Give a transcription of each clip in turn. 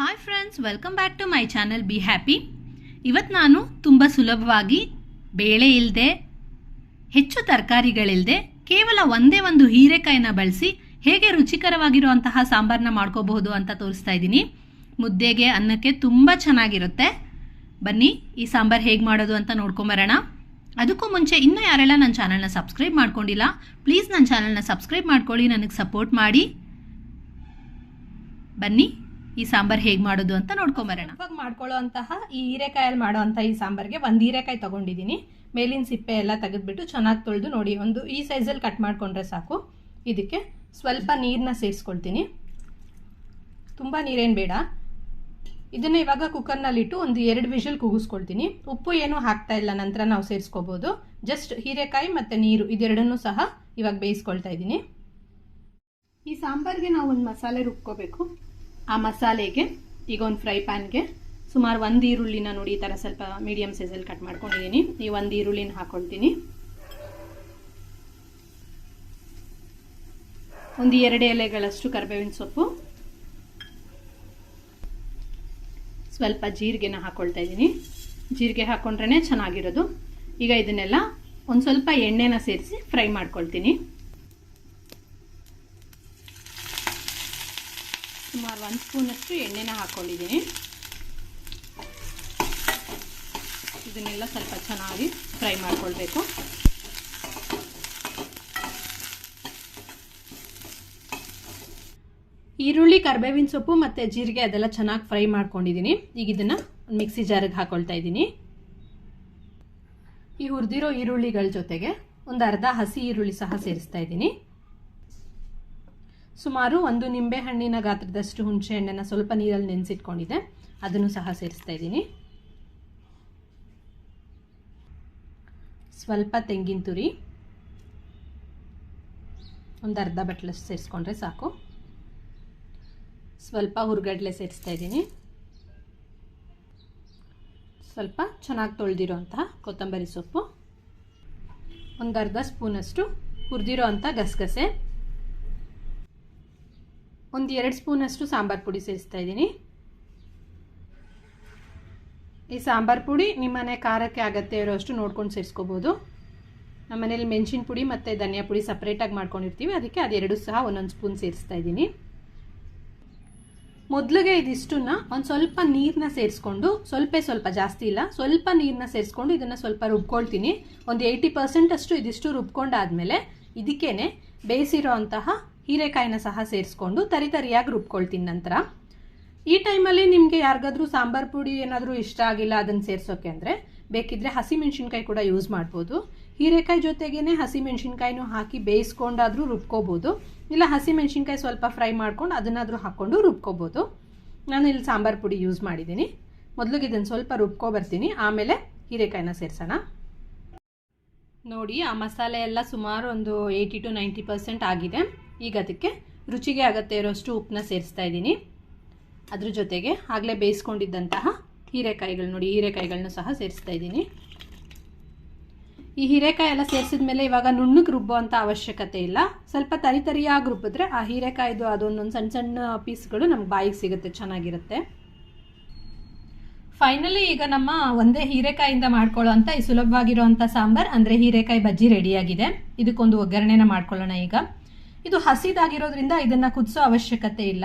Hi friends welcome back to my channel be happy ಇವತ್ತು ನಾನು ತುಂಬ ಸುಲಭವಾಗಿ ಬೇಳೆ ಇಲ್ಲದೆ ಹೆಚ್ಚು ತರಕಾರಿಗಳಿಲ್ಲದೆ ಕೇವಲ ಒಂದೇ ಒಂದು ಹೀರೆಕಾಯಿನ ಬಳಸಿ ಹೇಗೆ ರುಚಿಕರವಾಗಿರುವಂತಹ ಸಾಂಬಾರನ್ನ ಮಾಡ್ಕೋಬಹುದು ಅಂತ ತೋರಿಸ್ತಾ ಇದ್ದೀನಿ. ಮುದ್ದೆಗೆ, ಅನ್ನಕ್ಕೆ ತುಂಬ ಚೆನ್ನಾಗಿರುತ್ತೆ. ಬನ್ನಿ, ಈ ಸಾಂಬಾರು ಹೇಗೆ ಮಾಡೋದು ಅಂತ ನೋಡ್ಕೊಂಬರೋಣ. ಅದಕ್ಕೂ ಮುಂಚೆ ಇನ್ನೂ ಯಾರೆಲ್ಲ ನನ್ನ ಚಾನಲ್ನ ಸಬ್ಸ್ಕ್ರೈಬ್ ಮಾಡ್ಕೊಂಡಿಲ್ಲ ಪ್ಲೀಸ್ ನನ್ನ ಚಾನಲ್ನ ಸಬ್ಸ್ಕ್ರೈಬ್ ಮಾಡ್ಕೊಳ್ಳಿ, ನನಗೆ ಸಪೋರ್ಟ್ ಮಾಡಿ. ಬನ್ನಿ. ಈ ಸಾಂಬಾರ್ ಹೇಗೆ ಮಾಡೋದು ಅಂತ ನೋಡ್ಕೊಂಬರೋಣ. ಇವಾಗ ಮಾಡ್ಕೊಳ್ಳೋಂತಹ ಈ ಹೀರೆಕಾಯಲ್ಲಿ ಅಂತ ಈ ಸಾಂಬಾರ್ಗೆ ಒಂದು ಹೀರೆಕಾಯಿ ತಗೊಂಡಿದ್ದೀನಿ. ಮೇಲಿನ ಸಿಪ್ಪೆ ಎಲ್ಲ ತೆಗೆದ್ಬಿಟ್ಟು ಚೆನ್ನಾಗಿ ತೊಳೆದು ನೋಡಿ, ಒಂದು ಈ ಸೈಜಲ್ಲಿ ಕಟ್ ಮಾಡ್ಕೊಂಡ್ರೆ ಸಾಕು. ಇದಕ್ಕೆ ಸ್ವಲ್ಪ ನೀರನ್ನ ಸೇರಿಸ್ಕೊಳ್ತೀನಿ. ತುಂಬ ನೀರೇನು ಬೇಡ. ಇದನ್ನ ಇವಾಗ ಕುಕ್ಕರ್ನಲ್ಲಿಟ್ಟು ಒಂದು ಎರಡು ವಿಷಲ್ ಕೂಗಿಸ್ಕೊಳ್ತೀನಿ ಉಪ್ಪು ಏನು ಹಾಕ್ತಾ ಇಲ್ಲ, ನಂತರ ನಾವು ಸೇರಿಸ್ಕೋಬೋದು. ಜಸ್ಟ್ ಹೀರೆಕಾಯಿ ಮತ್ತು ನೀರು, ಇದೆರಡನ್ನೂ ಸಹ ಇವಾಗ ಬೇಯಿಸ್ಕೊಳ್ತಾ ಇದ್ದೀನಿ. ಈ ಸಾಂಬಾರಿಗೆ ನಾವು ಒಂದು ಮಸಾಲೆ ರುಬ್ಕೋಬೇಕು. ಆ ಮಸಾಲೆಗೆ ಈಗ ಒಂದು ಫ್ರೈ ಪ್ಯಾನ್ಗೆ ಸುಮಾರು ಒಂದು ಈರುಳ್ಳಿನ ನೋಡಿ ಈ ಥರ ಸ್ವಲ್ಪ ಮೀಡಿಯಮ್ ಸೈಜಲ್ಲಿ ಕಟ್ ಮಾಡ್ಕೊಂಡಿದ್ದೀನಿ ಈ ಒಂದು ಈರುಳ್ಳಿನ ಹಾಕ್ಕೊಳ್ತೀನಿ ಒಂದು ಎರಡು ಎಲೆಗಳಷ್ಟು ಕರಿಬೇವಿನ ಸೊಪ್ಪು. ಸ್ವಲ್ಪ ಜೀರಿಗೆನ ಹಾಕ್ಕೊಳ್ತಾ ಇದ್ದೀನಿ. ಜೀರಿಗೆ ಹಾಕ್ಕೊಂಡ್ರೇ ಚೆನ್ನಾಗಿರೋದು. ಈಗ ಇದನ್ನೆಲ್ಲ ಒಂದು ಸ್ವಲ್ಪ ಎಣ್ಣೆನ ಸೇರಿಸಿ ಫ್ರೈ ಮಾಡ್ಕೊಳ್ತೀನಿ ಸುಮಾರು ಒಂದು ಸ್ಪೂನಷ್ಟು ಎಣ್ಣೆನ ಹಾಕ್ಕೊಂಡಿದ್ದೀನಿ. ಇದನ್ನೆಲ್ಲ ಸ್ವಲ್ಪ ಚೆನ್ನಾಗಿ ಫ್ರೈ ಮಾಡ್ಕೊಳ್ಬೇಕು. ಈರುಳ್ಳಿ, ಕರ್ಬೇವಿನ ಸೊಪ್ಪು ಮತ್ತು ಜೀರಿಗೆ ಅದೆಲ್ಲ ಚೆನ್ನಾಗಿ ಫ್ರೈ ಮಾಡ್ಕೊಂಡಿದ್ದೀನಿ. ಈಗ ಇದನ್ನು ಮಿಕ್ಸಿ ಜಾರಿಗೆ ಹಾಕೊಳ್ತಾ ಇದ್ದೀನಿ. ಈ ಹುರಿದಿರೋ ಈರುಳ್ಳಿಗಳ ಜೊತೆಗೆ ಒಂದು ಅರ್ಧ ಹಸಿ ಈರುಳ್ಳಿ ಸಹ ಸೇರಿಸ್ತಾ ಇದ್ದೀನಿ. ಸುಮಾರು ಒಂದು ನಿಂಬೆ ಹಣ್ಣಿನ ಗಾತ್ರದಷ್ಟು ಹುಣಸೆ ಹಣ್ಣನ್ನು ಸ್ವಲ್ಪ ನೀರಲ್ಲಿ ನೆನೆಸಿಟ್ಕೊಂಡಿದೆ ಅದನ್ನು ಸಹ ಸೇರಿಸ್ತಾ ಇದ್ದೀನಿ. ಸ್ವಲ್ಪ ತೆಂಗಿನ ತುರಿ. ಒಂದು ಅರ್ಧ ಬಟ್ಲಷ್ಟು ಸೇರಿಸ್ಕೊಂಡ್ರೆ ಸಾಕು. ಸ್ವಲ್ಪ ಹುರ್ಗಡ್ಲೆ ಸೇರಿಸ್ತಾ ಇದ್ದೀನಿ. ಸ್ವಲ್ಪ ಚೆನ್ನಾಗಿ ತೊಳೆದಿರೋಂತಹ ಕೊತ್ತಂಬರಿ ಸೊಪ್ಪು. ಒಂದು ಅರ್ಧ ಸ್ಪೂನಷ್ಟು ಹುರಿದಿರೋ ಅಂಥ ಗಸಗಸೆ. ಒಂದು ಎರಡು ಸ್ಪೂನಷ್ಟು ಸಾಂಬಾರು ಪುಡಿ ಸೇರಿಸ್ತಾ ಇದ್ದೀನಿ. ಈ ಸಾಂಬಾರು ಪುಡಿ ನಿಮ್ಮನೆ ಖಾರಕ್ಕೆ ಅಗತ್ಯ ಇರೋಷ್ಟು ನೋಡ್ಕೊಂಡು ಸೇರಿಸ್ಕೋಬೋದು. ನಮ್ಮ ಮನೇಲಿ ಮೆಣಸಿನ ಪುಡಿ ಮತ್ತು ಧನಿಯಾ ಪುಡಿ ಸಪ್ರೇಟಾಗಿ ಮಾಡ್ಕೊಂಡಿರ್ತೀವಿ. ಅದಕ್ಕೆ ಅದೆರಡು ಸಹ ಒಂದೊಂದು ಸ್ಪೂನ್ ಸೇರಿಸ್ತಾ ಇದ್ದೀನಿ. ಮೊದಲಿಗೆ ಇದಿಷ್ಟನ್ನು ಒಂದು ಸ್ವಲ್ಪ ನೀರನ್ನ ಸೇರಿಸ್ಕೊಂಡು, ಸ್ವಲ್ಪ ಸ್ವಲ್ಪ ಜಾಸ್ತಿ ಇಲ್ಲ, ಸ್ವಲ್ಪ ನೀರನ್ನ ಸೇರಿಸ್ಕೊಂಡು ಇದನ್ನು ಸ್ವಲ್ಪ ರುಬ್ಕೊಳ್ತೀನಿ. ಒಂದು ಏಯ್ಟಿ ಪರ್ಸೆಂಟ್ ಅಷ್ಟು ಇದಿಷ್ಟು ರುಬ್ಕೊಂಡಾದ್ಮೇಲೆ ಇದಕ್ಕೇನೆ ಬೇಯಿಸಿರೋ ಅಂತಹ ಹೀರೆಕಾಯಿನ ಸಹ ಸೇರಿಸ್ಕೊಂಡು ತರಿತರಿಯಾಗಿ ರುಬ್ಕೊಳ್ತೀನಿ ನಂತರ. ಈ ಟೈಮಲ್ಲಿ ನಿಮಗೆ ಯಾರಿಗಾದ್ರೂ ಸಾಂಬಾರ್ ಪುಡಿ ಏನಾದರೂ ಇಷ್ಟ ಆಗಿಲ್ಲ ಅದನ್ನು ಸೇರಿಸೋಕೆ ಅಂದರೆ ಬೇಕಿದ್ರೆ ಹಸಿ ಮೆಣಸಿನ್ಕಾಯಿ ಕೂಡ ಯೂಸ್ ಮಾಡ್ಬೋದು. ಹೀರೆಕಾಯಿ ಜೊತೆಗೇನೆ ಹಸಿ ಮೆಣಸಿನ್ಕಾಯಿನೂ ಹಾಕಿ ಬೇಯಿಸ್ಕೊಂಡಾದರೂ ರುಬ್ಕೋಬೋದು. ಇಲ್ಲ ಹಸಿ ಮೆಣಸಿನ್ಕಾಯಿ ಸ್ವಲ್ಪ ಫ್ರೈ ಮಾಡ್ಕೊಂಡು ಅದನ್ನಾದರೂ ಹಾಕ್ಕೊಂಡು ರುಬ್ಕೋಬೋದು. ನಾನು ಇಲ್ಲಿ ಸಾಂಬಾರು ಪುಡಿ ಯೂಸ್ ಮಾಡಿದ್ದೀನಿ. ಮೊದಲಿಗೆ ಇದನ್ನು ಸ್ವಲ್ಪ ರುಬ್ಕೊ ಬರ್ತೀನಿ. ಆಮೇಲೆ ಹೀರೆಕಾಯಿನ ಸೇರಿಸೋಣ. ನೋಡಿ ಆ ಮಸಾಲೆ ಎಲ್ಲ ಸುಮಾರು ಒಂದು ಏಯ್ಟಿ ಟು ನೈಂಟಿ ಪರ್ಸೆಂಟ್ ಆಗಿದೆ. ಈಗ ಅದಕ್ಕೆ ರುಚಿಗೆ ಆಗುತ್ತೆ ಇರೋಷ್ಟು ಉಪ್ಪನ್ನ ಸೇರಿಸ್ತಾ ಇದ್ದೀನಿ. ಅದ್ರ ಜೊತೆಗೆ ಆಗಲೇ ಬೇಯಿಸ್ಕೊಂಡಿದ್ದಂತಹ ಹೀರೆಕಾಯಿಗಳು ನೋಡಿ ಹೀರೆಕಾಯಿಗಳನ್ನೂ ಸಹ ಸೇರಿಸ್ತಾ ಇದ್ದೀನಿ. ಈ ಹೀರೆಕಾಯಿ ಎಲ್ಲ ಸೇರಿಸಿದ ಮೇಲೆ ಇವಾಗ ನುಣ್ಣಗೆ ರುಬ್ಬುವಂಥ ಅವಶ್ಯಕತೆ ಇಲ್ಲ. ಸ್ವಲ್ಪ ತರಿ ತರಿಯಾಗಿ ರುಬ್ಬಿದ್ರೆ ಆ ಹೀರೆಕಾಯಿದು ಅದೊಂದೊಂದು ಸಣ್ಣ ಸಣ್ಣ ಪೀಸ್ಗಳು ನಮ್ಗೆ ಬಾಯಿಗೆ ಸಿಗುತ್ತೆ, ಚೆನ್ನಾಗಿರುತ್ತೆ. ಫೈನಲಿ ಈಗ ನಮ್ಮ ಒಂದೇ ಹೀರೆಕಾಯಿಂದ ಮಾಡ್ಕೊಳ್ಳೋಂಥ ಈ ಸುಲಭವಾಗಿರುವಂಥ ಸಾಂಬಾರ್, ಅಂದರೆ ಹೀರೆಕಾಯಿ ಬಜ್ಜಿ ರೆಡಿಯಾಗಿದೆ. ಇದಕ್ಕೊಂದು ಒಗ್ಗರಣೆನ ಮಾಡ್ಕೊಳ್ಳೋಣ ಈಗ. ಇದು ಹಸಿದಾಗಿರೋದ್ರಿಂದ ಇದನ್ನು ಕುದಿಸೋ ಅವಶ್ಯಕತೆ ಇಲ್ಲ.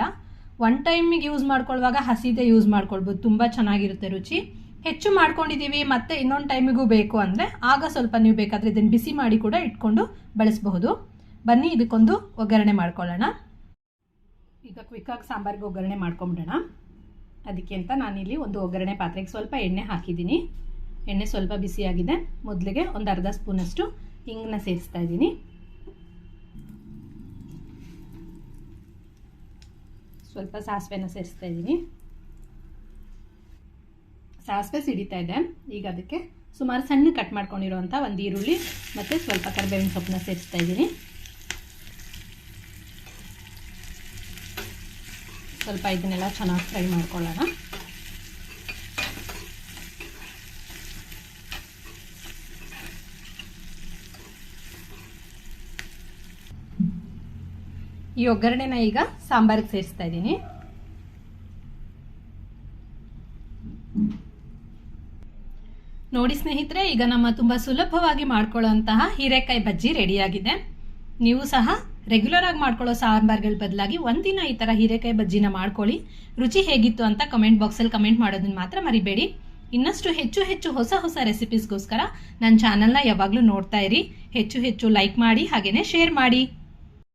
ಒನ್ ಟೈಮಿಗೆ ಯೂಸ್ ಮಾಡ್ಕೊಳ್ಳುವಾಗ ಹಸಿದೆ ಯೂಸ್ ಮಾಡ್ಕೊಳ್ಬೋದು. ತುಂಬ ಚೆನ್ನಾಗಿರುತ್ತೆ ರುಚಿ. ಹೆಚ್ಚು ಮಾಡ್ಕೊಂಡಿದ್ದೀವಿ ಮತ್ತೆ ಇನ್ನೊಂದು ಟೈಮಿಗೂ ಬೇಕು ಅಂದರೆ ಆಗ ಸ್ವಲ್ಪ ನೀವು ಬೇಕಾದರೆ ಇದನ್ನು ಬಿಸಿ ಮಾಡಿ ಕೂಡ ಇಟ್ಕೊಂಡು ಬಳಸಬಹುದು. ಬನ್ನಿ, ಇದಕ್ಕೊಂದು ಒಗ್ಗರಣೆ ಮಾಡ್ಕೊಳ್ಳೋಣ. ಈಗ ಕ್ವಿಕ್ಕಾಗಿ ಸಾಂಬಾರಿಗೆ ಒಗ್ಗರಣೆ ಮಾಡ್ಕೊಂಬಿಡೋಣ. ಅದಕ್ಕೆ ಅಂತ ನಾನಿಲ್ಲಿ ಒಂದು ಒಗ್ಗರಣೆ ಪಾತ್ರೆಗೆ ಸ್ವಲ್ಪ ಎಣ್ಣೆ ಹಾಕಿದ್ದೀನಿ. ಎಣ್ಣೆ ಸ್ವಲ್ಪ ಬಿಸಿಯಾಗಿದೆ. ಮೊದಲಿಗೆ ಒಂದು ಅರ್ಧ ಸ್ಪೂನಷ್ಟು ಹಿಂಗನ್ನ ಸೇರಿಸ್ತಾ ಇದ್ದೀನಿ. ಸ್ವಲ್ಪ ಸಾಸಿವೆನ ಸೇರಿಸ್ತಾ ಇದ್ದೀನಿ. ಸಾಸಿವೆ ಸಿಡಿತಾ ಇದೆ. ಈಗ ಅದಕ್ಕೆ ಸುಮಾರು ಸಣ್ಣ ಕಟ್ ಮಾಡ್ಕೊಂಡಿರುವಂಥ ಒಂದು ಈರುಳ್ಳಿ ಮತ್ತು ಸ್ವಲ್ಪ ಕರಿಬೇವಿನ ಸೊಪ್ಪನ್ನ ಸೇರಿಸ್ತಾ ಇದ್ದೀನಿ. ಸ್ವಲ್ಪ ಇದನ್ನೆಲ್ಲ ಚೆನ್ನಾಗಿ ಫ್ರೈ ಮಾಡ್ಕೊಳ್ಳೋಣ. ಈ ಒಗ್ಗರಣೆನ ಈಗ ಸಾಂಬಾರಿಗೆ ಸೇರಿಸ್ತಾ ಇದ್ದೀನಿ. ನೋಡಿ ಸ್ನೇಹಿತರೆ, ಈಗ ನಮ್ಮ ತುಂಬ ಸುಲಭವಾಗಿ ಮಾಡ್ಕೊಳ್ಳೋಂತಹ ಹೀರೆಕಾಯಿ ಬಜ್ಜಿ ರೆಡಿಯಾಗಿದೆ. ನೀವು ಸಹ ರೆಗ್ಯುಲರ್ ಆಗಿ ಮಾಡ್ಕೊಳ್ಳೋ ಸಾಂಬಾರ್ಗಳ ಬದಲಾಗಿ ಒಂದಿನ ಈ ಥರ ಹೀರೆಕಾಯಿ ಬಜ್ಜಿನ ಮಾಡ್ಕೊಳ್ಳಿ. ರುಚಿ ಹೇಗಿತ್ತು ಅಂತ ಕಮೆಂಟ್ ಬಾಕ್ಸಲ್ಲಿ ಕಮೆಂಟ್ ಮಾಡೋದನ್ನ ಮಾತ್ರ ಮರಿಬೇಡಿ. ಇನ್ನಷ್ಟು ಹೆಚ್ಚು ಹೆಚ್ಚು ಹೊಸ ಹೊಸ ರೆಸಿಪೀಸ್ಗೋಸ್ಕರ ನನ್ನ ಚಾನಲ್ನ ಯಾವಾಗಲೂ ನೋಡ್ತಾ ಇರಿ. ಹೆಚ್ಚು ಹೆಚ್ಚು ಲೈಕ್ ಮಾಡಿ ಹಾಗೆಯೇ ಶೇರ್ ಮಾಡಿ.